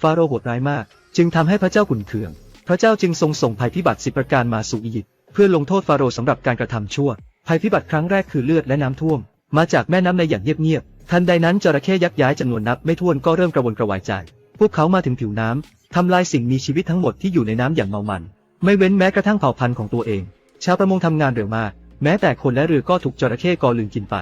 ฟาโรห์โหดร้ายมาก จึงทำให้พระเจ้าขุนเคือง พระเจ้าจึงทรงส่งภัยพิบัติสิบประการมาสู่อียิปต์เพื่อลงโทษฟาโรห์สำหรับการกระทำชั่ว ภัยพิบัติครั้งแรกคือเลือดและน้ำท่วม มาจากแม่น้ำในอย่างเงียบๆทันใดนั้นจระเข้ยักษ์ย้ายจำนวนนับไม่ถ้วนก็เริ่มกระวนกระวายใจ พวกเขามาถึงผิวน้ำทำลายสิ่งมีชีวิตทั้งหมดที่อยู่ในน้ำอย่างเมามัน ไม่เว้นแม้กระทั่งเผ่าพันธุ์ของตัวเอง ชาวประมงทำงานเร็วมากแม้แต่คนและเรือก็ถูกจระเข้กอลืนกินไป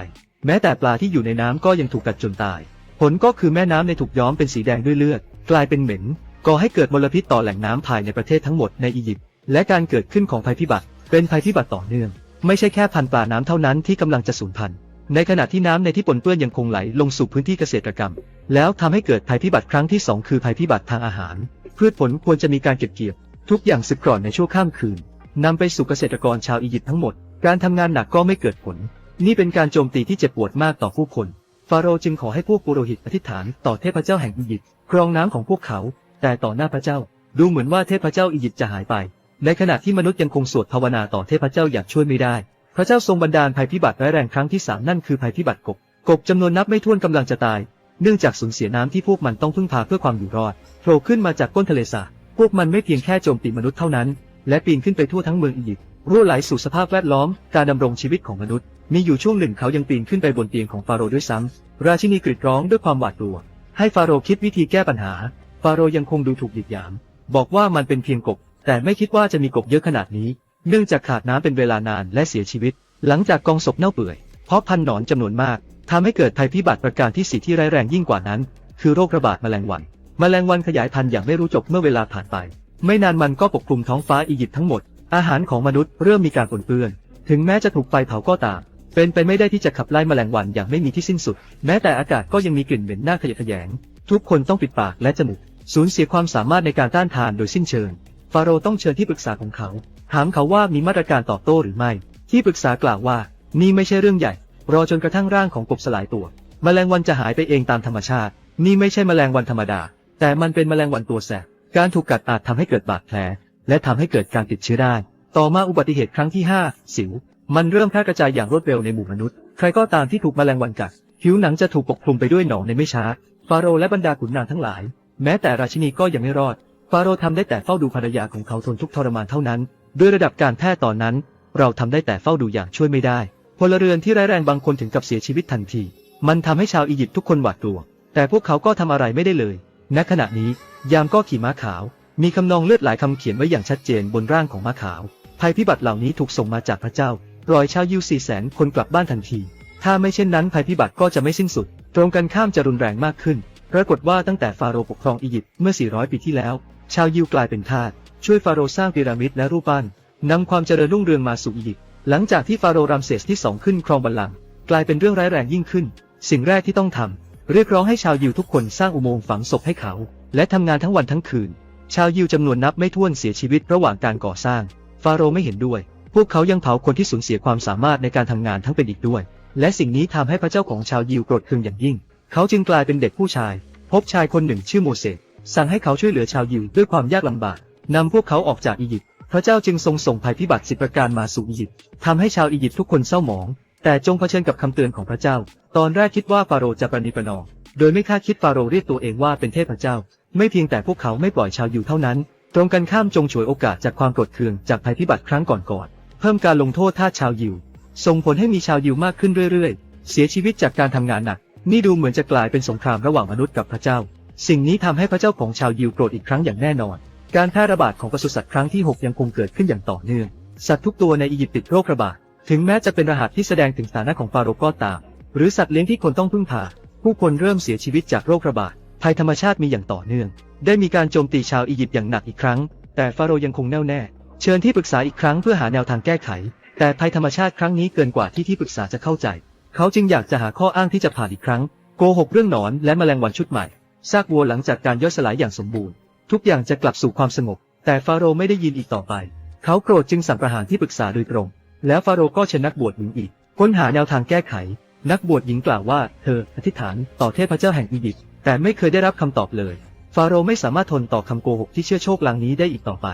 แม้แต่ปลาที่อยู่ในน้ำก็ยังถูกกัดจนตาย ผลก็คือแม่น้ำในถูกย้อมเป็นสีแดงด้วยเลือด กลายเป็นเหม็นก่อให้เกิดมลพิษต่อแหล่งน้ำภายในประเทศทั้งหมดในอียิปต์และการเกิดขึ้นของภัยพิบัติ เป็นภัยพิบัติต่อเนื่อง ไม่ใช่แค่พันธุ์ปลาน้ำเท่านั้นที่กำลังจะสูญพันธุ์ในขณะที่น้ำในที่ปนเปื้อนยังคงไหลลงสู่พื้นที่เกษตรกรรม แล้วทำให้เกิดภัยพิบัติครั้งที่สองคือภัยพิบัติทางอาหาร พืชผลควรจะมีการเก็บเกี่ยว ทุกอย่างสึกกร่อนในชั่วข้ามคืนนำไปสู่เกษตรกรชาวอียิปต์ทั้งหมด การทำงานหนักก็ไม่เกิดผล นี่เป็นการโจมตีที่เจ็บปวดมากต่อผู้คน ฟาโรห์จึงขอให้พวกปุโรหิตอธิษฐานต่อเทพเจ้าแห่งอียิปต์ครองน้ำของพวกเขา แต่ต่อหน้าพระเจ้า ดูเหมือนว่าเทพเจ้าอียิปต์จะหายไป ในขณะที่มนุษย์ยังคงสวดภาวนาต่อเทพเจ้าอย่างช่วยไม่ได้ พระเจ้าทรงบันดาลภัยพิบัติร้ายแรงครั้งที่สามนั่นคือภัยพิบัติกบ กบจำนวนนับไม่ถ้วนกำลังจะตาย เนื่องจากสูญเสียน้ำที่พวกมันต้องพึ่งพาเพื่อความอยู่รอดโผล่ขึ้นมาจากก้นทะเลสาบพวกมันไม่เพียงแค่โจมตีมนุษย์เท่านั้น และปีนขึ้นไปทั่วทั้งเมืองอียิปต์รั่วไหลสู่สภาพแวดล้อม การดำรงชีวิตของมนุษย์ มีอยู่ช่วงหนึ่งเขายังปีนขึ้นไปบนเตียงของฟาโรห์ด้วยซ้ำ ราชินีกรีดร้องด้วยความหวาดกลัว ให้ฟาโรห์คิดวิธีแก้ปัญหา ฟาโรห์ยังคงดูถูกหยิบหยาม บอกว่ามันเป็นเพียงกบ แต่ไม่คิดว่าจะมีกบเยอะขนาดนี้ เนื่องจากขาดน้ำเป็นเวลานานและเสียชีวิต หลังจากกองศพเน่าเปื่อย เพราะพันหนอนจำนวนมากทำให้เกิดภัยพิบัติประการที่สี่ที่ร้ายแรงยิ่งกว่านั้น คือโรคระบาดแมลงวัน แมลงวันขยายพันธุ์อย่างไม่รู้จบเมื่อเวลาผ่านไป ไม่นานมันก็ปกคลุมท้องฟ้าอียิปต์ทั้งหมด อาหารของมนุษย์เริ่มมีการปนเปื้อน ถึงแม้จะถูกไฟเผาก็ตาม เป็นไปไม่ได้ที่จะขับไล่แมลงวันอย่างไม่มีที่สิ้นสุด แม้แต่อากาศก็ยังมีกลิ่นเหม็นน่าขยะแขยง ทุกคนต้องปิดปากและจมูกสูญเสียความสามารถในการต้านทานโดยสิ้นเชิง ฟาโรห์ต้องเชิญที่ปรึกษาของเขา ถามเขาว่ามีมาตรการตอบโต้หรือไม่ ที่ปรึกษากล่าวว่า นี่ไม่ใช่เรื่องใหญ่ รอจนกระทั่งร่างของกบสลายตัว แมลงวันจะหายไปเองตามธรรมชาติ นี่ไม่ใช่แมลงวันธรรมดา แต่มันเป็นแมลงวันตัวแสบ การถูกกัดอาจทำให้เกิดบาดแผล และทำให้เกิดการติดเชื้อได้ ต่อมาอุบัติเหตุครั้งที่ 5 สิว มันเริ่มแพร่กระจายอย่างรวดเร็วในหมู่มนุษย์ ใครก็ตามที่ถูกแมลงวันกัด ผิวหนังจะถูกปกคลุมไปด้วยหนองในไม่ช้า ฟาโรห์และบรรดาขุนนางทั้งหลาย แม้แต่ราชินีก็ยังไม่รอด ฟาโรห์ทำได้แต่เฝ้าดูภรรยาของเขาทนทุกข์ทรมานเท่านั้น ด้วยระดับการแพทย์ตอนนั้น เราทำได้แต่เฝ้าดูอย่างช่วยไม่ได้ พลเรือนที่ร้ายแรงบางคนถึงกับเสียชีวิตทันที มันทำให้ชาวอียิปต์ทุกคนหวาดกลัว แต่พวกเขาก็ทำอะไรไม่ได้เลย ณ ขณะนี้ ยามก็ขี่ม้าขาว มีคำนองเลือดหลายคำเขียนไว้อย่างชัดเจนบนร่างของม้าขาว ภัยพิบัติเหล่านี้ถูกส่งมาจากพระเจ้า ปล่อยชาวยิวสี่แสนคนกลับบ้านทันที ถ้าไม่เช่นนั้นภัยพิบัติก็จะไม่สิ้นสุด ตรงกันข้ามจะรุนแรงมากขึ้น ปรากฏว่าตั้งแต่ฟาโรห์ปกครองอียิปต์เมื่อ 400 ปีที่แล้ว ชาวยิวกลายเป็นทาส ช่วยฟาโรห์สร้างพีระมิดและรูปปั้นนำความเจริญรุ่งเรืองมาสู่อียิปต์ หลังจากที่ฟาโรห์รามเซสที่สองขึ้นครองบัลลังก์กลายเป็นเรื่องร้ายแรงยิ่งขึ้น สิ่งแรกที่ต้องทำเรียกร้องให้ชาวยิวทุกคนสร้างอุโมงค์ฝังศพให้เขา และทำงานทั้งวันทั้งคืน ชาวยิวจำนวนนับไม่ถ้วนเสียชีวิตระหว่างการก่อสร้าง ฟาโรห์ไม่เห็นด้วย พวกเขายังเผาคนที่สูญเสียความสามารถในการทำงานทั้งเป็นอีกด้วย และสิ่งนี้ทำให้พระเจ้าของชาวยิวโกรธเคืองอย่างยิ่ง เขาจึงกลายเป็นเด็กผู้ชาย พบชายคนหนึ่งชื่อโมเสสสั่งให้เขาช่วยเหลือชาวยิวด้วยความยากลำบากนำพวกเขาออกจากอียิปต์พระเจ้าจึงทรงส่งภัยพิบัติสิบประการมาสู่อียิปต์ทำให้ชาวอียิปต์ทุกคนเศร้าหมอง แต่จงเผชิญกับคำเตือนของพระเจ้า ตอนแรกคิดว่าฟาโรห์จะประนีประนอมโดยไม่คาดคิดฟาโรห์เรียกตัวเองว่าเป็นเทพเจ้า ไม่เพียงแต่พวกเขาไม่ปล่อยชาวยิวเท่านั้น ตรงกันข้ามจงฉวยโอกาสจากความโกรธเคืองจากภัยพิบัติครั้งก่อนๆ เพิ่มการลงโทษทาสชาวยิว ส่งผลให้มีชาวยิวมากขึ้นเรื่อยๆ เสียชีวิตจากการทำงานหนัก นี่ดูเหมือนจะกลายเป็นสงครามระหว่างมนุษย์กับพระเจ้า สิ่งนี้ทำให้พระเจ้าของชาวยิวโกรธอีกครั้งอย่างแน่นอน การแพร่ระบาดของปศุสัตว์ครั้งที่ 6 ยังคงเกิดขึ้นอย่างต่อเนื่อง สัตว์ทุกตัวในอียิปต์ติดโรคระบาด ถึงแม้จะเป็นรหัสที่แสดงถึงสถานะของฟาโรห์ก็ตาม หรือสัตว์เลี้ยงที่คนต้องพึ่งพา ผู้คนเริ่มเสียชีวิตจากโรคระบาด ภัยธรรมชาติมีอย่างต่อเนื่อง ได้มีการโจมตีชาวอียิปต์อย่างหนักอีกครั้ง แต่ฟาโรห์ยังคงแน่วแน่ เชิญที่ปรึกษาอีกครั้งเพื่อหาแนวทางแก้ไข แต่ภัยธรรมชาติครั้งนี้เกินกว่าที่ที่ปรึกษาจะเข้าใจ เขาจึงอยากจะหาข้ออ้างที่จะผ่านอีกครั้ง โกหกเรื่องหนอนและแมลงวันชุดใหม่ ซากวัวหลังจากการย่อยสลายอย่างสมบูรณ์ ทุกอย่างจะกลับสู่ความสงบ แต่ฟาโรห์ไม่ได้ยินอีกต่อไป เขาโกรธจึงสั่งประหารที่ปรึกษาโดยตรง แล้วฟาโรห์ก็เชิญนักบวชหญิงอีก ค้นหาแนวทางแก้ไข นักบวชหญิงกล่าวว่า เธออธิษฐานต่อเทพเจ้าแห่งอียิปต์ แต่ไม่เคยได้รับคำตอบเลย ฟาโรห์ไม่สามารถทนต่อคำโกหกที่เชื่อโชคลางนี้ได้อีกต่อไป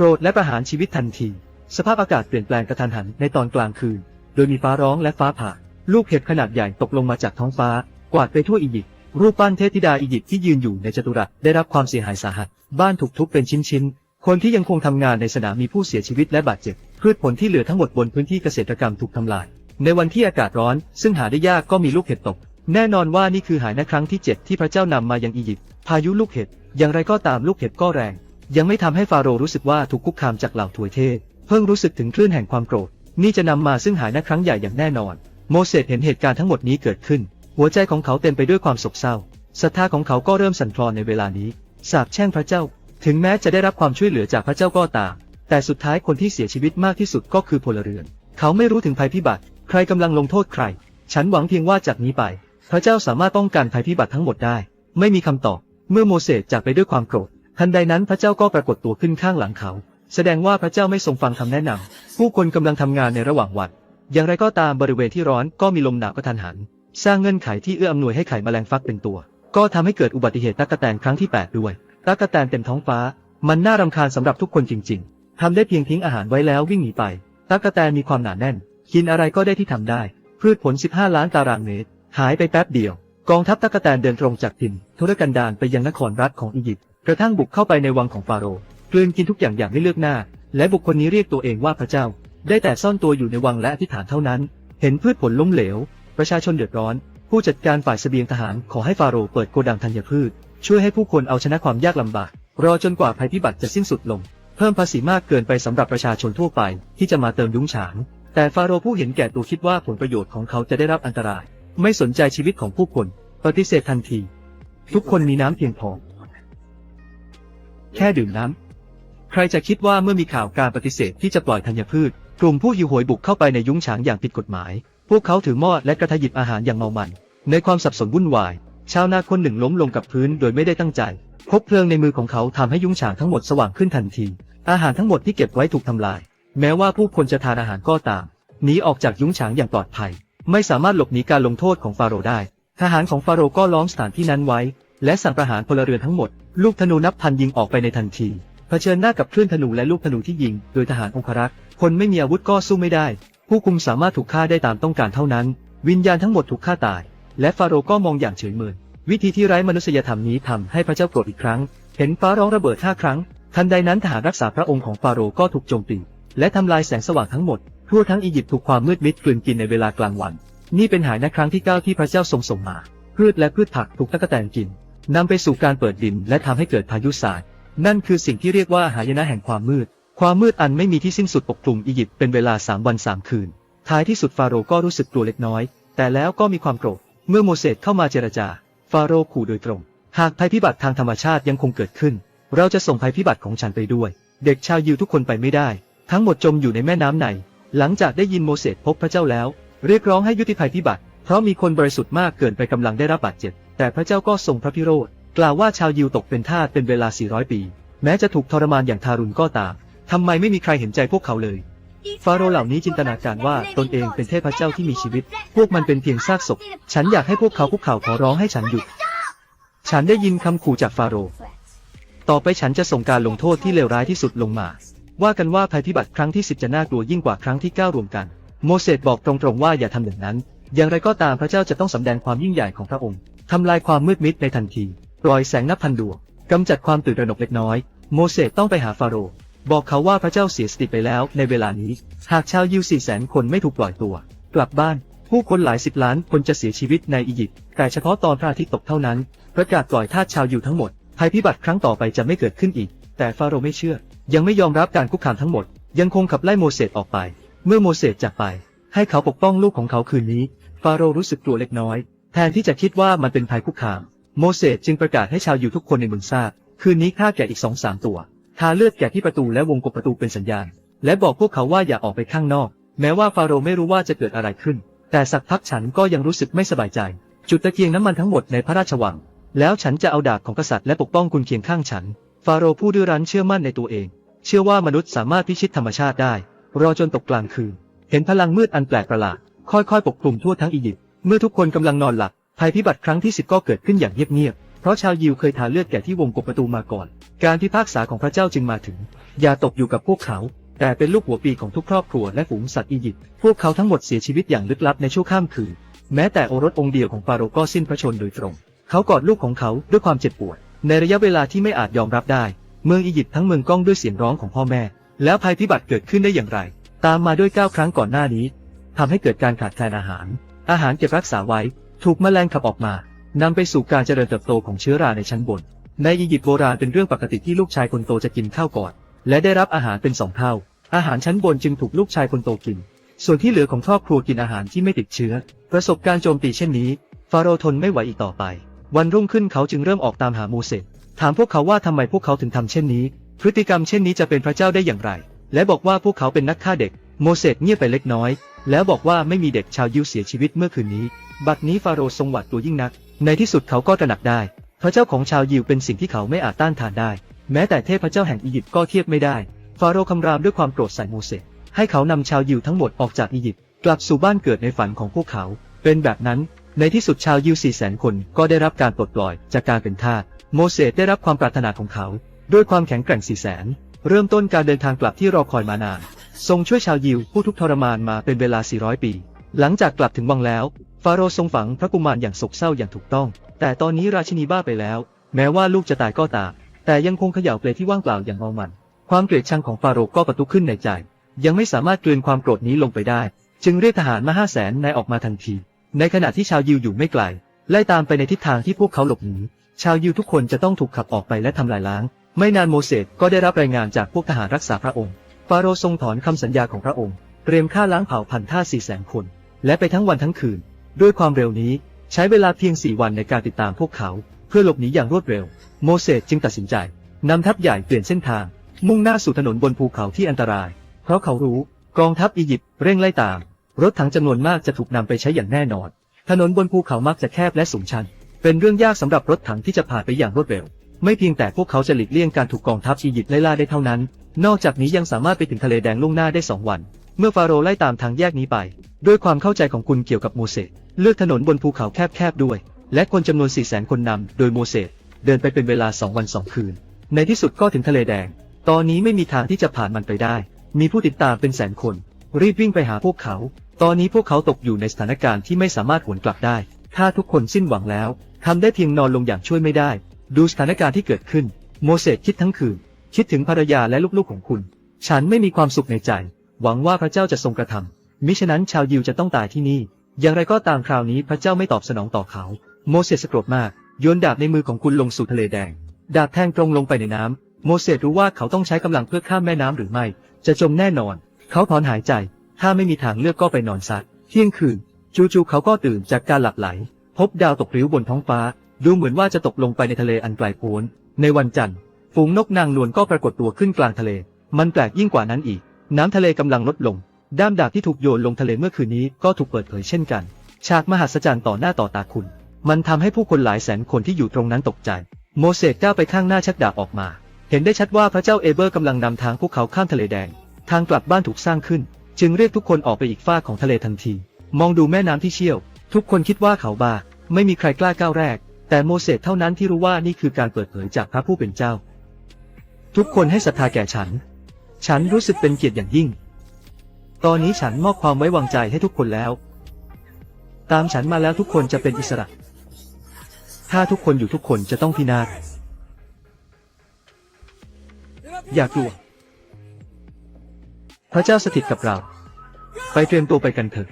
โกรธและประหารชีวิตทันที สภาพอากาศเปลี่ยนแปลงกระทันหันในตอนกลางคืน โดยมีฟ้าร้องและฟ้าผ่า ลูกเห็บขนาดใหญ่ตกลงมาจากท้องฟ้า กวาดไปทั่วอียิปต์รูปปั้นเทพธิดาอียิปต์ที่ยืนอยู่ในจัตุรัสได้รับความเสียหายสาหัส บ้านถูกทุบเป็นชิ้นๆ คนที่ยังคงทำงานในสนามมีผู้เสียชีวิตและบาดเจ็บ พืชผลที่เหลือทั้งหมดบนพื้นที่เกษตรกรรมถูกทำลาย ในวันที่อากาศร้อน ซึ่งหาได้ยากก็มีลูกเห็บตก แน่นอนว่านี่คือหายนะครั้งที่เจ็ดที่พระเจ้านำมายังอียิปต์ พายุลูกเห็บ อย่างไรก็ตามลูกเห็บก็แรง ยังไม่ทำให้ฟาโรห์รู้สึกว่าถูกคุกคามจากเหล่าถวยเทพ เพิ่งรู้สึกถึงคลื่นแห่งความโกรธ นี่จะนำมาซึ่งหายนะครั้งใหญ่อย่างแน่นอน โมเสสเห็นเหตุการณ์ทั้งหมดนี้เกิดขึ้น หัวใจของเขาเต็มไปด้วยความโศกเศร้าศรัทธาของเขาก็เริ่มสั่นคลอนในเวลานี้สาบแช่งพระเจ้า ถึงแม้จะได้รับความช่วยเหลือจากพระเจ้าก็ตาม แต่สุดท้ายคนที่เสียชีวิตมากที่สุดก็คือพลเรือน เขาไม่รู้ถึงภัยพิบัติ ใครกำลังลงโทษใคร ฉันหวังเพียงว่าจากนี้ไป พระเจ้าสามารถป้องกันภัยพิบัติทั้งหมดได้ ไม่มีคำตอบ เมื่อโมเสสจากไปด้วยความโกรธ ทันใดนั้นพระเจ้าก็ปรากฏตัวขึ้นข้างหลังเขา แสดงว่าพระเจ้าไม่ทรงฟังคำแนะนำผู้คนกำลังทำงานในระหว่างวัน อย่างไรก็ตามบริเวณที่ร้อนก็มีลมหนาวกระทันหัน สร้างเงื่อนไขที่เอื้ออำนวยให้ไข่แมลงฟักเป็นตัว ก็ทำให้เกิดอุบัติเหตุตั๊กแตนครั้งที่8ด้วยตั๊กแตนเต็มท้องฟ้า มันน่ารำคาญสำหรับทุกคนจริง ๆทำได้เพียงทิ้งอาหารไว้แล้ววิ่งหนีไปตั๊กแตนมีความหนาแน่น กินอะไรก็ได้ที่ทำได้ พืชผล 15 ล้านตารางเมตร หายไปแป๊บเดียว กองทัพตั๊กแตนเดินตรงจากถิ่นทุรกันดารไปยังนครรัฐของอียิปต์ กระทั่งบุกเข้าไปในวังของฟาโรห์กลืนกินทุกอย่างอย่างไม่เลือกหน้า และบุคคลนี้เรียกตัวเองว่าพระเจ้า ได้แต่ซ่อนตัวอยู่ในวังและอธิษฐานเท่านั้น เห็นพืชผลล้มเหลว ประชาชนเดือดร้อน ผู้จัดการฝ่ายเสบียงทหารขอให้ฟาโรห์เปิดโกดังธัญพืช ช่วยให้ผู้คนเอาชนะความยากลำบาก รอจนกว่าภัยพิบัติจะสิ้นสุดลง เพิ่มภาษีมากเกินไปสำหรับประชาชนทั่วไป ที่จะมาเติมยุ้งฉาง แต่ฟาโรห์ผู้เห็นแก่ตัวคิดว่าผลประโยชน์ของเขาจะได้รับอันตราย ไม่สนใจชีวิตของผู้คน ปฏิเสธทันที ทุกคนมีน้ำเพียงพอ แค่ดื่มน้ำ ใครจะคิดว่าเมื่อมีข่าวการปฏิเสธที่จะปล่อยธัญพืช กลุ่มผู้หิวโหยบุกเข้าไปในยุ้งฉางอย่างผิดกฎหมาย พวกเขาถือหม้อและกระทะหยิบอาหารอย่างเมามัน ในความสับสนวุ่นวาย ชาวนาคนหนึ่งล้มลงกับพื้นโดยไม่ได้ตั้งใจ พบเพลิงในมือของเขาทำให้ยุ้งฉางทั้งหมดสว่างขึ้นทันที อาหารทั้งหมดที่เก็บไว้ถูกทำลาย แม้ว่าผู้คนจะทานอาหารก็ตาม หนีออกจากยุ้งฉางอย่างปลอดภัย ไม่สามารถหลบหนีการลงโทษของฟาโรห์ได้ ทหารของฟาโรห์ก็ล้อมสถานที่นั้นไว้ และสั่งประหารพลเรือนทั้งหมด ลูกธนูนับพันยิงออกไปในทันที เผชิญหน้ากับคลื่นธนูและลูกธนูที่ยิง โดยทหารองครักษ์ คนไม่มีอาวุธก็สู้ไม่ได้ ผู้คุมสามารถถูกฆ่าได้ตามต้องการเท่านั้น วิญญาณทั้งหมดถูกฆ่าตาย และฟาโรห์ก็มองอย่างเฉยเมิน วิธีที่ไร้มนุษยธรรมนี้ทำให้พระเจ้าโกรธอีกครั้ง เห็นฟ้าร้องระเบิดห้าครั้ง ทันใดนั้นทหารรักษาพระองค์ของฟาโรห์ก็ถูกโจมตี และทำลายแสงสว่างทั้งหมด ทั่วทั้งอียิปต์ถูกความมืดมิดกลืนกินในเวลากลางวัน นี่เป็นหายนะครั้งที่เก้าที่พระเจ้าทรงส่งมา พืชและพืชผักถูกตะกแตนกิน นำไปสู่การเปิดดินและทำให้เกิดพายุทรายนั่นคือสิ่งที่เรียกว่าหายนะแห่งความมืด ความมืดอันไม่มีที่สิ้นสุดปกคลุมอียิปต์เป็นเวลาสามวันสามคืน ท้ายที่สุดฟาโรห์ก็รู้สึกกลัวเล็กน้อย แต่แล้วก็มีความโกรธ เมื่อโมเสสเข้ามาเจรจา ฟาโรห์ขู่โดยตรง หากภัยพิบัติทางธรรมชาติยังคงเกิดขึ้น เราจะส่งภัยพิบัติของฉันไปด้วย เด็กชาวยิวทุกคนไปไม่ได้ ทั้งหมดจมอยู่ในแม่น้ำในหลังจากได้ยินโมเสสพบพระเจ้าแล้ว เรียกร้องให้ยุติภัยพิบัติ เพราะมีคนบริสุทธิ์มากเกินไปกำลังได้รับบาดเจ็บ แต่พระเจ้าก็ทรงพระพิโรธกล่าวว่าชาวยิวตกเป็นทาสเป็นเวลา 400 ปี แม้จะถูกทรมานอย่างทารุณก็ตามทำไมไม่มีใครเห็นใจพวกเขาเลย ฟาโรห์เหล่านี้จินตนาการว่าตนเองเป็นเทพเจ้าที่มีชีวิต พวกมันเป็นเพียงซากศพ ฉันอยากให้พวกเขาคุกเข่าขอร้องให้ฉันหยุด ฉันได้ยินคำขู่จากฟาโรห์ต่อไปฉันจะส่งการลงโทษที่เลวร้ายที่สุดลงมา ว่ากันว่าภัยพิบัติครั้งที่สิบจะน่ากลัวยิ่งกว่าครั้งที่เก้ารวมกัน โมเสสบอกตรงๆว่าอย่าทำอย่างนั้น อย่างไรก็ตามพระเจ้าจะต้องสำแดงความยิ่งใหญ่ของพระองค์ ทำลายความมืดมิดในทันที ปล่อยแสงนับพันดวงกำจัดความตื่นตระหนกเล็กน้อย โมเสสต้องไปหาฟาโรห์บอกเขาว่าพระเจ้าเสียสติไปแล้วในเวลานี้ หากชาวยิวสี่แสนคนไม่ถูกปล่อยตัว กลับบ้าน ผู้คนหลายสิบล้านคนจะเสียชีวิตในอียิปต์แต่เฉพาะตอนพระอาทิตย์ตกเท่านั้นประกาศปล่อยทาสชาวยิวทั้งหมดภัยพิบัติครั้งต่อไปจะไม่เกิดขึ้นอีก แต่ฟาโรห์ไม่เชื่อ ยังไม่ยอมรับการคุกคามทั้งหมด ยังคงขับไล่โมเสสออกไป เมื่อโมเสสจากไป ให้เขาปกป้องลูกของเขาคืนนี้ ฟาโรห์รู้สึกกลัวเล็กน้อย แทนที่จะคิดว่ามันเป็นภัยคุกคาม โมเสสจึงประกาศให้ชาวยิวทุกคนในเมืองทราบ คืนนี้ฆ่าแกะอีกสองสามตัวทาเลือดแกะที่ประตูและวงกบประตูเป็นสัญญาณ และบอกพวกเขาว่าอย่าออกไปข้างนอก แม้ว่าฟาโรห์ไม่รู้ว่าจะเกิดอะไรขึ้น แต่สักพักฉันก็ยังรู้สึกไม่สบายใจ จุดตะเกียงน้ำมันทั้งหมดในพระราชวัง แล้วฉันจะเอาดาบของกษัตริย์และปกป้องคุณเคียงข้างฉัน ฟาโรห์ผู้ดื้อรั้นเชื่อมั่นในตัวเอง เชื่อว่ามนุษย์สามารถพิชิตธรรมชาติได้ รอจนตกกลางคืน เห็นพลังมืดอันแปลกประหลาด ค่อยๆ ปกคลุมทั่วทั้งอียิปต์ เมื่อทุกคนกำลังนอนหลับภัยพิบัติครั้งที่สิบก็เกิดขึ้นอย่างเงียบๆ เพราะชาวยิวเคยทาเลือดแก่ที่วงกบประตูมาก่อน การพิพากษาของพระเจ้าจึงมาถึง อย่าตกอยู่กับพวกเขา แต่เป็นลูกหัวปีของทุกครอบครัวและฝูงสัตว์อียิปต์ พวกเขาทั้งหมดเสียชีวิตอย่างลึกลับในชั่วข้ามคืน แม้แต่โอรสองค์เดียวของฟาโรห์ก็สิ้นพระชนโดยตรง เขากอดลูกของเขาด้วยความเจ็บปวด ในระยะเวลาที่ไม่อาจยอมรับได้ เมืองอียิปต์ทั้งเมืองก้องด้วยเสียงร้องของพ่อแม่ แล้วภัยพิบัติเกิดขึ้นได้อย่างไร ตามมาด้วยเก้าครั้งก่อนหน้านี้ทำให้เกิดการขาดแคลนอาหาร อาหารเก็บรักษาไว้ ถูกแมลงขับออกมานำไปสู่การเจริญเติบโตของเชื้อราในชั้นบน ในอียิปต์โบราณเป็นเรื่องปกติที่ลูกชายคนโตจะกินข้าวก่อน และได้รับอาหารเป็นสองเท่า อาหารชั้นบนจึงถูกลูกชายคนโตกิน ส่วนที่เหลือของครอบครัวกินอาหารที่ไม่ติดเชื้อ ประสบการณ์โจมตีเช่นนี้ ฟาโรห์ทนไม่ไหวอีกต่อไป วันรุ่งขึ้นเขาจึงเริ่มออกตามหาโมเสส ถามพวกเขาว่าทำไมพวกเขาถึงทำเช่นนี้ พฤติกรรมเช่นนี้จะเป็นพระเจ้าได้อย่างไร และบอกว่าพวกเขาเป็นนักฆ่าเด็ก โมเสสเงียบไปเล็กน้อย แล้วบอกว่าไม่มีเด็กชาวยิวเสียชีวิตเมื่อคืนนี้ บัดนี้ฟาโรห์ทรงหวาดตัวยิ่งนัก ในที่สุดเขาก็ตระหนักได้ พระเจ้าของชาวยิวเป็นสิ่งที่เขาไม่อาจต้านทานได้ แม้แต่เทพเจ้าแห่งอียิปต์ก็เทียบไม่ได้ ฟาโรห์คำรามด้วยความโกรธใส่โมเสส ให้เขานำชาวยิวทั้งหมดออกจากอียิปต์กลับสู่บ้านเกิดในฝันของพวกเขา เป็นแบบนั้น ในที่สุดชาวยิวสี่แสนคนก็ได้รับการปลดปล่อยจากการเป็นทาส โมเสสได้รับความปรารถนาของเขา ด้วยความแข็งแกร่งสี่แสน เริ่มต้นการเดินทางกลับที่รอคอยมานาน ทรงช่วยชาวยิวผู้ทุกทรมานมาเป็นเวลา 400 ปี หลังจากกลับถึงวังแล้ว ฟาโรห์ทรงฝังพระกุมารอย่างโศกเศร้าอย่างถูกต้อง แต่ตอนนี้ราชินีบ้าไปแล้ว แม้ว่าลูกจะตายก็ตามแต่ยังคงเขย่าเปลที่ว่างเปล่าอย่างเมามัน ความเกลียดชังของฟาโรห์ก็ประทุขึ้นในใจ ยังไม่สามารถกลืนความโกรธนี้ลงไปได้ จึงเรียกทหารมาห้าแสนนายออกมาทันที ในขณะที่ชาวยิวอยู่ไม่ไกลไล่ตามไปในทิศทางที่พวกเขาหลบหนี ชาวยิวทุกคนจะต้องถูกขับออกไปและทำลายล้าง ไม่นานโมเสสก็ได้รับรายงานจากพวกทหารรักษาพระองค์ ฟาโรห์ทรงถอนคำสัญญาของพระองค์ เตรียมฆ่าล้างเผ่าพันธุ์ท่าสี่แสนคน และไปทั้งวันทั้งคืน ด้วยความเร็วนี้ใช้เวลาเพียงสี่วันในการติดตามพวกเขา เพื่อหลบหนีอย่างรวดเร็ว โมเสสจึงตัดสินใจนำทัพใหญ่เปลี่ยนเส้นทาง มุ่งหน้าสู่ถนนบนภูเขาที่อันตราย เพราะเขารู้กองทัพอียิปต์เร่งไล่ตาม รถถังจำนวนมากจะถูกนำไปใช้อย่างแน่นอน ถนนบนภูเขามักจะแคบและสูงชัน เป็นเรื่องยากสำหรับรถถังที่จะผ่านไปอย่างรวดเร็ว ไม่เพียงแต่พวกเขาจะหลีกเลี่ยงการถูกกองทัพอียิปต์ไล่ล่าได้เท่านั้น นอกจากนี้ยังสามารถไปถึงทะเลแดงล่วงหน้าได้สองวัน เมื่อฟาโรห์ไล่ตามทางแยกนี้ไป ด้วยความเข้าใจของคุณเกี่ยวกับโมเสสเลือกถนนบนภูเขาแคบๆด้วย และคนจำนวน4 0 0 0 0 0คนนำโดยโมเสสเดินไปเป็นเวลาสองวันสองคืน ในที่สุดก็ถึงทะเลแดง ตอนนี้ไม่มีทางที่จะผ่านมันไปได้ มีผู้ติดตามเป็นแสนคน รีบวิ่งไปหาพวกเขา ตอนนี้พวกเขาตกอยู่ในสถานการณ์ที่ไม่สามารถหวนกลับได้ ถ้าทุกคนสิ้นหวังแล้วทำได้เพียงนอนลงอย่างช่วยไม่ได้ ดูสถานการณ์ที่เกิดขึ้น โมเสสคิดทั้งคืน คิดถึงภรรยาและลูกๆของคุณ ฉันไม่มีความสุขในใจ หวังว่าพระเจ้าจะทรงกระทำมิฉะนั้นชาวยิวจะต้องตายที่นี่ อย่างไรก็ตามคราวนี้พระเจ้าไม่ตอบสนองต่อเขา โมเสสโกรธมาก โยนดาบในมือของคุณลงสู่ทะเลแดง ดาบแทงตรงลงไปในน้ำโมเสสรู้ว่าเขาต้องใช้กำลังเพื่อข้ามแม่น้ำหรือไม่ จะจมแน่นอน เขาถอนหายใจ ถ้าไม่มีทางเลือกก็ไปนอนซะ เที่ยงคืน จู่ๆเขาก็ตื่นจากการหลับไหล พบดาวตกริ้วบนท้องฟ้า ดูเหมือนว่าจะตกลงไปในทะเลอันไกลโพ้น ในวันจันทร์ ฝูงนกนางนวลก็ปรากฏตัวขึ้นกลางทะเล มันแปลกยิ่งกว่านั้นอีก น้ำทะเลกำลังลดลง ด้ามดาบที่ถูกโยนลงทะเลเมื่อคืนนี้ก็ถูกเปิดเผยเช่นกัน ฉากมหัศจรรย์ต่อหน้าต่อตาคุณ มันทำให้ผู้คนหลายแสนคนที่อยู่ตรงนั้นตกใจ โมเสสก้าวไปข้างหน้าชักดาบออกมา เห็นได้ชัดว่าพระเจ้าเอเบอร์กำลังนำทางพวกเขาข้ามทะเลแดง ทางกลับบ้านถูกสร้างขึ้น จึงเรียกทุกคนออกไปอีกฝ้ากของทะเลทันที มองดูแม่น้ำที่เชี่ยว ทุกคนคิดว่าเขาบ้า ไม่มีใครกล้าก้าวแรก แต่โมเสสเท่านั้นที่รู้ว่านี่คือการเปิดเผยจากพระผู้เป็นเจ้า ทุกคนให้ศรัทธาแก่ฉัน ฉันรู้สึกเป็นเกียรติอย่างยิ่ง ตอนนี้ฉันมอบความไว้วางใจให้ทุกคนแล้ว ตามฉันมาแล้วทุกคนจะเป็นอิสระ ถ้าทุกคนอยู่ทุกคนจะต้องพินาศอย่ากลัว พระเจ้าสถิตกับเรา ไปเตรียมตัวไปกันเถอะ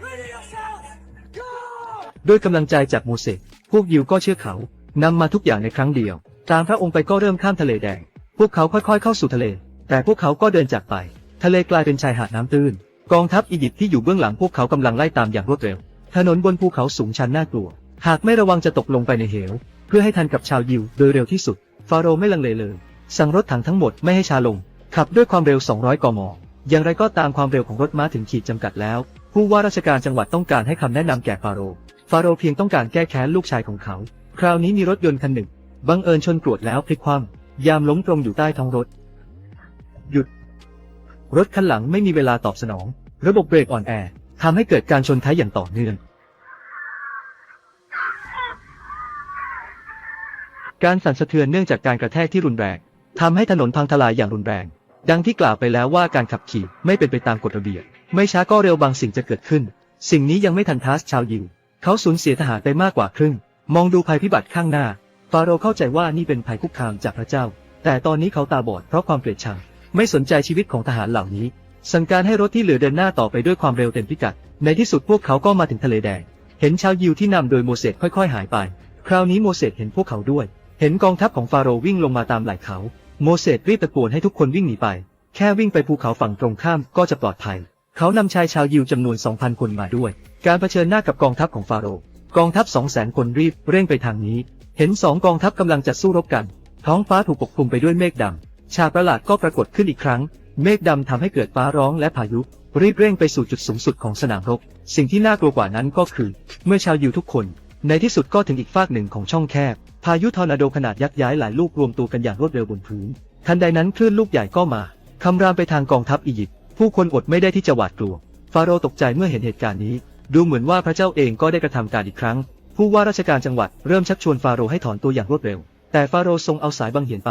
ด้วยกำลังใจจากโมเสส พวกยิวก็เชื่อเขานำมาทุกอย่างในครั้งเดียว ตามพระองค์ไปก็เริ่มข้ามทะเลแดง พวกเขาค่อยๆเข้าสู่ทะเล แต่พวกเขาก็เดินจากไป ทะเลกลายเป็นชายหาดน้ำตื้น กองทัพอียิปต์ที่อยู่เบื้องหลังพวกเขากำลังไล่ตามอย่างรวดเร็ว ถนนบนภูเขาสูงชันน่ากลัว หากไม่ระวังจะตกลงไปในเหว เพื่อให้ทันกับชาวยิวโดยเร็วที่สุด ฟาโรห์ไม่ลังเลเลย สั่งรถถังทั้งหมดไม่ให้ชาลง ขับด้วยความเร็ว 200 กม อย่างไรก็ตามความเร็วของรถม้าถึงขีดจำกัดแล้ว ผู้ว่าราชการจังหวัดต้องการให้คำแนะนำแก่ฟาโรห์ ฟาโรเพียงต้องการแก้แค้นลูกชายของเขา คราวนี้มีรถยนต์คันหนึ่ง บังเอิญชนกรวดแล้วพลิกคว่ำยามล้มตรงอยู่ใต้ท้องรถ หยุด รถคันหลังไม่มีเวลาตอบสนอง ระบบเบรกอ่อนแอทำให้เกิดการชนท้ายอย่างต่อเนื่อง การสั่นสะเทือนเนื่องจากการกระแทกที่รุนแรงทำให้ถนนพังทลายอย่างรุนแรง ดังที่กล่าวไปแล้วว่าการขับขี่ไม่เป็นไปตามกฎระเบียบ ไม่ช้าก็เร็วบางสิ่งจะเกิดขึ้น สิ่งนี้ยังไม่ทันทัสชาวยิว เขาสูญเสียทหารไปมากกว่าครึ่ง มองดูภัยพิบัติข้างหน้า ฟาโรเข้าใจว่านี่เป็นภัยคุกคามจากพระเจ้า แต่ตอนนี้เขาตาบอดเพราะความเกลียดชัง ไม่สนใจชีวิตของทหารเหล่านี้ สั่งการให้รถที่เหลือเดินหน้าต่อไปด้วยความเร็วเต็มพิกัด ในที่สุดพวกเขาก็มาถึงทะเลแดง เห็นชาวยิวที่นำโดยโมเสสค่อยๆ หายไป คราวนี้โมเสสเห็นพวกเขาด้วย เห็นกองทัพของฟาโรวิ่งลงมาตามไหล่เขา โมเสสรีบตะโกนให้ทุกคนวิ่งหนีไป แค่วิ่งไปภูเขาฝั่งตรงข้ามก็จะปลอดภัย เขานำชายชาวยิวจำนวน 2,000 คนมาด้วย การเผชิญหน้ากับกองทัพของฟาโรห์กองทัพ 200,000 คนรีบเร่งไปทางนี้ เห็นสองกองทัพกำลังจะสู้รบกัน ท้องฟ้าถูกปกคลุมไปด้วยเมฆดำฉาประหลาดก็ปรากฏขึ้นอีกครั้ง เมฆดำทำให้เกิดฟ้าร้องและพายุ รีบเร่งไปสู่จุดสูงสุดของสนามรบ สิ่งที่น่ากลัวกว่านั้นก็คือ เมื่อชาวยิวทุกคน ในที่สุดก็ถึงอีกฟากหนึ่งของช่องแคบ พายุทอร์นาโดขนาดยักษ์ย้ายหลายลูกรวมตัวกันอย่างรวดเร็วบนพื้น ทันใดนั้นคลื่นลูกใหญ่ก็มาคำรามไปทางกองทัพอียิปต์ ผู้คนอดไม่ได้ที่จะหวาดกลัว ฟาโรห์ตกใจเมื่อเห็นเหตุการณ์นี้ ดูเหมือนว่าพระเจ้าเองก็ได้กระทำการอีกครั้ง ผู้ว่าราชการจังหวัดเริ่มชักชวนฟาโรห์ให้ถอนตัวอย่างรวดเร็ว แต่ฟาโรห์ทรงเอาสายบังเหียนไป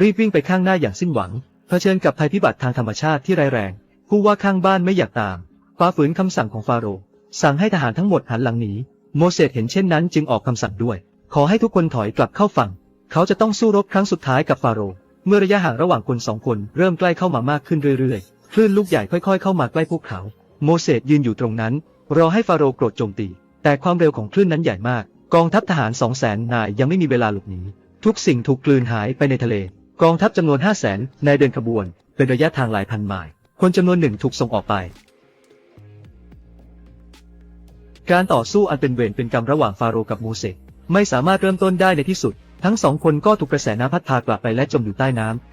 รีบวิ่งไปข้างหน้าอย่างสิ้นหวัง เผชิญกับภัยพิบัติทางธรรมชาติที่ร้ายแรง ผู้ว่าข้างบ้านไม่อยากตามฟ้าฝืนคำสั่งของฟาโรห์ สั่งให้ทหารทั้งหมดหันหลังหนี โมเสสเห็นเช่นนั้นจึงออกคำสั่งด้วย ขอให้ทุกคนถอยกลับเข้าฝั่ง เขาจะต้องสู้รบครั้งสุดท้ายกับฟาโรห์ เมื่อระยะห่างระหว่างคนสองคนเริ่มใกล้เข้ามามากขึ้นเรื่อยๆ คลื่นลูกใหญ่ค่อยๆเข้ามาใกล้พวกเขา โมเสสยืนอยู่ตรงนั้น รอให้ฟาโรห์โกรธโจมตี แต่ความเร็วของคลื่นนั้นใหญ่มาก กองทัพทหารสองแสนนายยังไม่มีเวลาหลบหนีทุกสิ่งถูกกลืนหายไปในทะเล กองทัพจำนวนห้าแสนนายเดินขบวน เป็นระยะทางหลายพันไมล์คนจำนวนหนึ่งถูกส่งออกไป การต่อสู้อันเป็นเวรเป็นกรรมระหว่างฟาโรห์กับโมเสสไม่สามารถเริ่มต้นได้ในที่สุด ทั้งสองคนก็ถูกกระแสน้ำพัดพากลับไปและจมอยู่ใต้น้ำ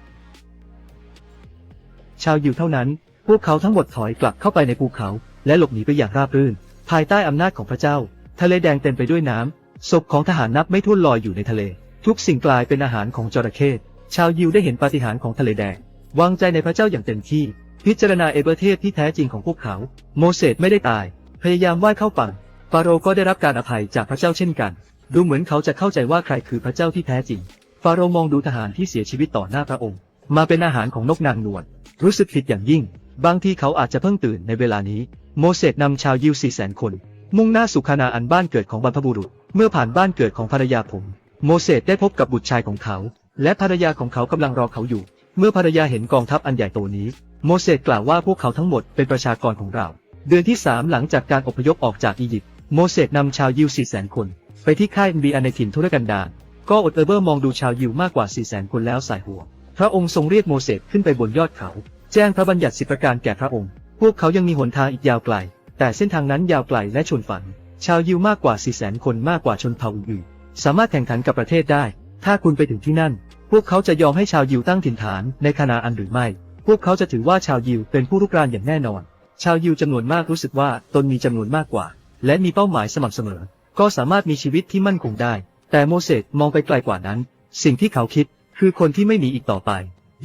ชาวยิวเท่านั้น พวกเขาทั้งหมดถอยกลับเข้าไปในภูเขา และหลบหนีไปอย่างราบรื่น ภายใต้อำนาจของพระเจ้า ทะเลแดงเต็มไปด้วยน้ำศพของทหารนับไม่ถ้วนลอยอยู่ในทะเล ทุกสิ่งกลายเป็นอาหารของจระเข้ชาวยิวได้เห็นปาฏิหาริย์ของทะเลแดงวางใจในพระเจ้าอย่างเต็มที่ พิจารณาเอเบอร์เทพที่แท้จริงของพวกเขา โมเสสไม่ได้ตาย พยายามว่ายเข้าฝั่งฟาโรห์ก็ได้รับการอภัยจากพระเจ้าเช่นกัน ดูเหมือนเขาจะเข้าใจว่าใครคือพระเจ้าที่แท้จริง ฟาโรห์มองดูทหารที่เสียชีวิตต่อหน้าพระองค์ มาเป็นอาหารของนกนางนวล รู้สึกผิดอย่างยิ่ง บางทีเขาอาจจะเพิ่งตื่นในเวลานี้ โมเสสนำชาวยิวสี่แสนคน มุ่งหน้าสู่คานาอันบ้านเกิดของบรรพบุรุษ เมื่อผ่านบ้านเกิดของภรรยาผม โมเสสได้พบกับบุตรชายของเขา และภรรยาของเขากำลังรอเขาอยู่ เมื่อภรรยาเห็นกองทัพอันใหญ่โตนี้ โมเสสกล่าวว่าพวกเขาทั้งหมดเป็นประชากรของเรา เดือนที่สามหลังจากการอพยพออกจากอียิปต์ โมเสสนำชาวยิวสี่แสนคน ไปที่ค่ายบีอาในถิ่นทุรกันดารก็อดเออเบอร์มองดูชาวยิวมากกว่าสี่แสนคนแล้วสายหัว ระองค์ทรงเรียกโมเสสขึ้นไปบนยอดเขา แจ้งพระบัญญัติสิบประการแก่พระองค์ พวกเขายังมีหนทางอีกยาวไกล แต่เส้นทางนั้นยาวไกลและชนฝัน ชาวยิวมากกว่าสี่แสนคนมากกว่าชนเผ่าอื่นๆ สามารถแข่งขันกับประเทศได้ ถ้าคุณไปถึงที่นั่น พวกเขาจะยอมให้ชาวยิวตั้งถิ่นฐานในคานาอันหรือไม่ พวกเขาจะถือว่าชาวยิวเป็นผู้รุกรานอย่างแน่นอน ชาวยิวจำนวนมากรู้สึกว่าตนมีจำนวนมากกว่า และมีเป้าหมายสม่ำเสมอ ก็สามารถมีชีวิตที่มั่นคงได้ แต่โมเสสมองไปไกลกว่านั้น สิ่งที่เขาคิด คือคนที่ไม่หนีอีกต่อไป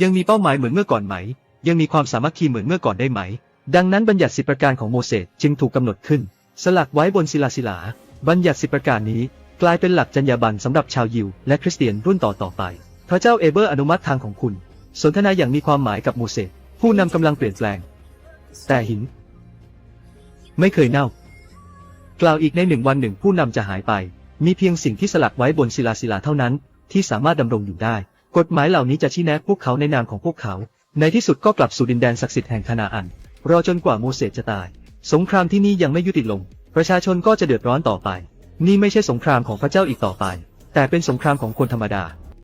ยังมีเป้าหมายเหมือนเมื่อก่อนไหม ยังมีความสามัคคีเหมือนเมื่อก่อนได้ไหม ดังนั้นบัญญัติสิบประการของโมเสสจึงถูกกำหนดขึ้น สลักไว้บนศิลาศิลา บัญญัติสิบประการนี้ กลายเป็นหลักจรรยาบรรณสำหรับชาวยิว และคริสเตียนรุ่นต่อต่อไป พระเจ้าเอเบอร์อนุมัติทางของคุณ สนทนาอย่างมีความหมายกับโมเสสผู้นำกำลังเปลี่ยนแปลง แต่หิน ไม่เคยเน่า กล่าวอีกในหนึ่งวันหนึ่งผู้นำจะหายไป มีเพียงสิ่งที่สลักไว้บนศิลาศิลาเท่านั้น ที่สามารถดำรงอยู่ได้ กฎหมายเหล่านี้จะชี้แนะพวกเขาในนามของพวกเขา ในที่สุดก็กลับสู่ดินแดนศักดิ์สิทธิ์แห่งคานาอัน รอจนกว่าโมเสสจะตาย สงครามที่นี่ยังไม่ยุติลง ประชาชนก็จะเดือดร้อนต่อไป นี่ไม่ใช่สงครามของพระเจ้าอีกต่อไป แต่เป็นสงครามของคนธรรมดา